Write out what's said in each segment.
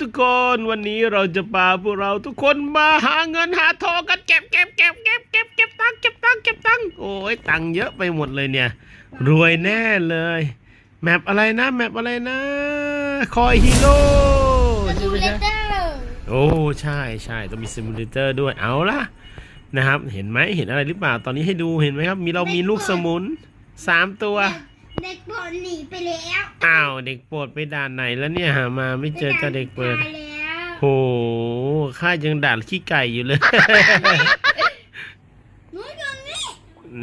ทุกคนวันนี้เราจะพาพวกเราทุกคนมาหาเงินหาทองกันเก็บเก็บเก็บเก็บเก็บเก็บตังเก็บตังเก็บตังโอ้ยตังเยอะไปหมดเลยเนี่ย รวยแน่เลย แมปอะไรนะ แมปอะไรนะ คอยฮีโร่ใช่ไหมจ๊ะโอ้ใช่ใช่ต้องมีซิมูเลเตอร์ด้วยเอาละนะครับ เห็นไหมเห็นอะไรหรือเปล่าตอนนี้ให้ดูเห็นไหมครับ มีเรามีลูกสมุนสามตัว เด็กบอลหนีไปแล้วอ้าวเด็กโปรดไปด่านไหนแล้วเนี่ยหามาไม่เจอเจ้าเด็กเปิดตายแล้วโหข้ายังด่านขี้ไก่อยู่เลยหนูอยู่นี่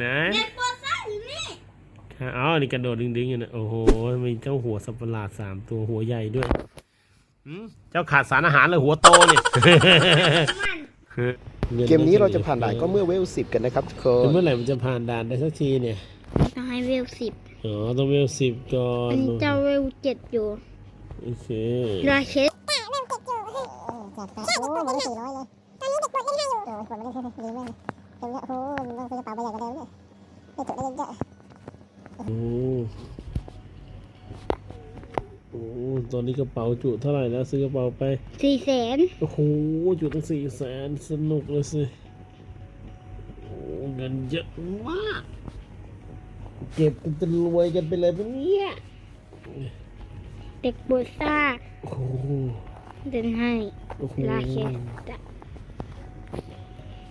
นะเด็กบอลซ่าอยู่นี่อ๋อนี่กระโดดดึงๆอยู่นะโอ้โหมีเจ้าหัวสัตว์ประหลาดสามตัวหัวใหญ่ด้วยหืมเจ้าขาดสารอาหารเลยหัวโตเนี่ยมันเกมนี้เราจะผ่านด่านก็เมื่อเวลสิบกันนะครับทุกคแต่นเมื่อไหร่มันจะผ่านด่านได้สักทีเนี่ย ต้องให้เวลสิบอ๋อต้องเวลสิบก่อนอันนี้เจ้าเวลเจ็ดอยู่ โอเคราเชสโอ้โหหมดไปสี่ร้อยเลยตอนนี้เด็กกดเล่นให้อยู่โอ้ยกดมาเล่นให้ดีมากเต็มเลยโอ้โหต้องซื้อกระเป๋าใบใหญ่กว่าเดิมเนี่ยไม่จดได้เยอะโอ้โอ้ตอนนี้กระเป๋าจุเท่าไหร่แล้วซื้อกระเป๋าไปสี่แสนโอ้โหจุตั้งสี่แสนสนุกเลยสิโอ้เงินเยอะมาก เก็บกันจนรวยกันไปเลยปะเนี่ยเด็กบอลซ่าโอ้โหเดินให้โอ้โหราเชส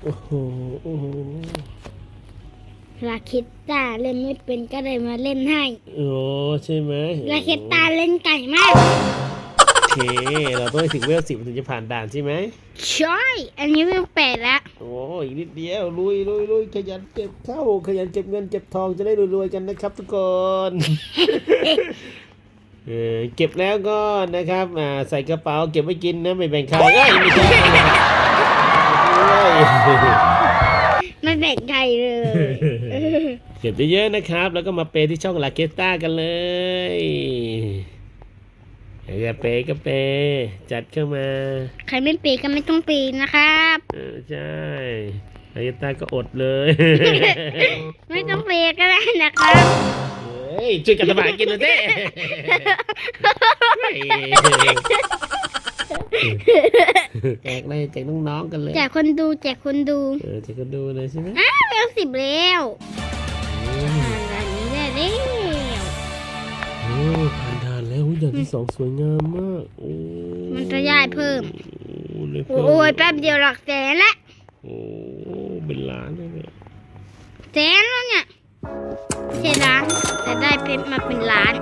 โอ้โหโอ้โหราเคสตาเล่นไม่เป็นก็เลยมาเล่นให้โอ้ใช่ไหมราเคสตาเล่นไก่มากโอ เค เราต้องให้ถึงเวลสิบถึงจะผ่านด่านใช่ไหมใช่ อันนี้เวลแปดแล้วโอ้อีกนิดเดียวลุยลุยลุยขยันเก็บเข้าขยันเก็บเงินเก็บทองจะได้รวยๆกันนะครับ ทุกคนเออเก็บแล้วก็นะครับอ่าใส่กระเป๋าเก็บไว้กินนะไม่แบ่งใครเอ้ยไม่ใช่เอ้ยไม่แบ่งใครเลย เก็บเยอะๆนะครับ แล้วก็มาเปย์ที่ช่องลาเกสต้ากันเลย อยากจะเปย์ก็เปย์จัดเข้ามาใครไม่ปีก็ไม่ต้องปีนะครับ เออใช่ลาเกสต้าก็อดเลย ไม่ต้องปีก็ได้นะครับ เฮ้ยช่วยกันทำมาหากินหน่อยสิเฮ้ยแจกเลยแจกน้องๆกันเลยแจกคนดูแจกคนดู เออแจกก็ดูเลยใช่ไหมอ้าวเวลสิบแล้ว สองสวยงามมากโอ้มันจะย้ายเพิ่ม โอ้เลยเพิ่มโอ้ยแป๊บเดียวหลักแสนละโอ้เป็นล้านเลยเนี่ยแสนแล้วเนี่ยไม่ใช่ล้านแต่ได้เป็นมาเป็นล้าน